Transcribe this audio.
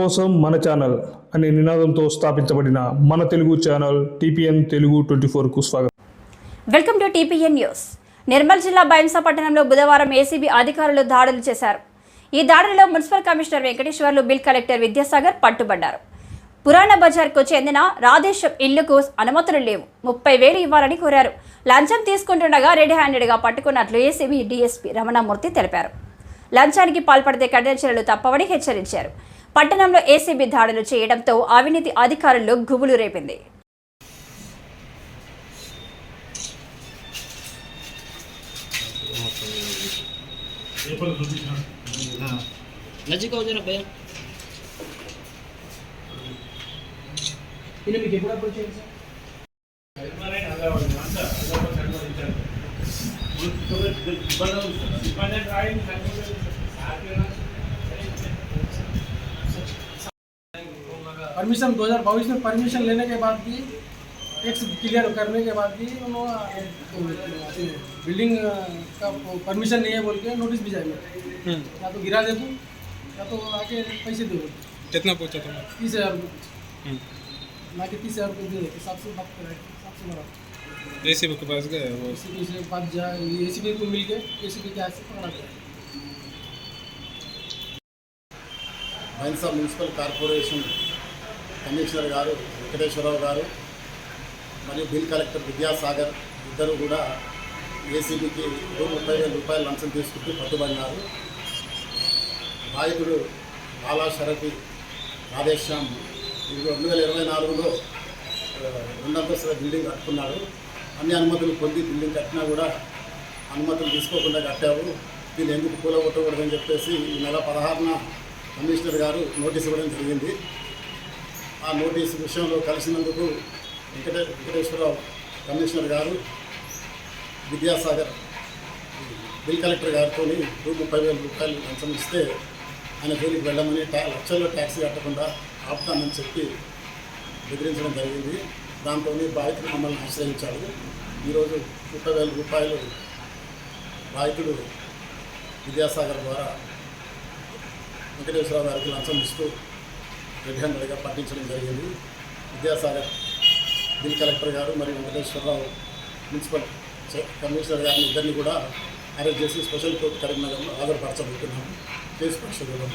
కోసం మన ఛానల్ అనే నినాదంతో స్థాపించబడిన మన Telugu channel TPN Telugu twenty ఫోర్కు స్వాగతం. Welcome to TPN news. Nirmal జిల్లా బైంసా పట్టణంలో బుధవారం ఏసీబీ అధికారులు దాడులు చేశారు. ఈ దాడులలో municipal commissioner Venkateswarlu bill collector Vidyasagar పట్టుబడ్డారు. పురాణ బజార్కు చెందిన రాధేశం ఇల్లుకు అనుమతులు లేవు. ముప్పై వేలు ఇవ్వాలని కోరారు. లంచం తీసుకుంటుండగా రెడీ హ్యాండెడ్గా పట్టుకున్నట్లు ఏసీబీ డీఎస్పీ రమణమూర్తి తెలిపారు. లంచానికి పాల్పడితే కఠిన చర్యలు తప్పవని హెచ్చరించారు. పట్టణంలో ఏసీబీ దాడులు చేయడంతో అవినీతి అధికారుల్లో గుబులు రేపింది. ఇబ్బంది ఇబ్బంది परमिशन 2022 में परमिशन लेने के बाद भी टैक्स क्लियर करने के बाद भी उन्होंने बिल्डिंग का परमिशन नहीं है बोल के नोटिस भी जाएगा। हम्म। या तो गिरा दे तू या तो आके पैसे दे। कितना पहुँचा तुमने तीस हज़ार ना हम्म। कि तीस हज़ार रुपये दे हिसाब से बात कराए हिसाब से मरा ए सी के पास गए वो ए सी से बात जा ए सी को मिल गए ए सी के आगे पकड़ा गया भैंसा म्यूनसिपल कॉरपोरेशन కమిషనర్ గారు వెంకటేశ్వరరావు గారు మరియు బిల్ కలెక్టర్ విద్యాసాగర్ ఇద్దరు కూడా ఏసీబీకి రూ ముప్పై వేల రూపాయలు లంచం తీసుకుంటూ పట్టుబడినారు బాధితుడు బాలా షరఫీ రాధేశ్యామ్ ఇది రెండు వేల ఇరవై నాలుగులో ఆ, రెండంతస్తుల బిల్డింగ్ కట్టుకున్నాడు. అన్ని అనుమతులు పొంది బిల్డింగ్ కట్టినా కూడా అనుమతులు తీసుకోకుండా కట్టావు. దీన్ని ఎందుకు కూలగొట్టకూడదని చెప్పేసి ఈ నెల పదహారున కమిషనర్ గారు నోటీస్ ఇవ్వడం జరిగింది. ఆ నోటీస్ విషయంలో కలిసినందుకు వెంకట వెంకటేశ్వరరావు కమిషనర్ గారు విద్యాసాగర్ బిల్ కలెక్టర్ గారితో రూ ముప్పై వేల రూపాయలు లంచం ఇస్తే ఆయన జోలికి వెళ్ళమని టా లక్షల్లో ట్యాక్సీ కట్టకుండా ఆపుతామని చెప్పి బెదిరించడం జరిగింది. దాంతో బాధితుడు మమ్మల్ని ఆశ్రయించాడు. ఈరోజు ముప్పై వేల రూపాయలు బాధితుడు విద్యాసాగర్ ద్వారా వెంకటేశ్వరరావు గారికి లంచం ఇస్తూ రెడ్ హ్యాండెడ్గా పట్టించడం జరిగింది. విద్యాసాగర్ బిల్ కలెక్టర్ గారు మరియు వెంకటేశ్వరరావు మున్సిపల్ కమిషనర్ గారిని ఇద్దరిని కూడా అరెస్ట్ చేసి స్పెషల్ కోర్టు కరీంనగర్లో హాజరుపరచబోతున్నాము. కేసు పరిశోధన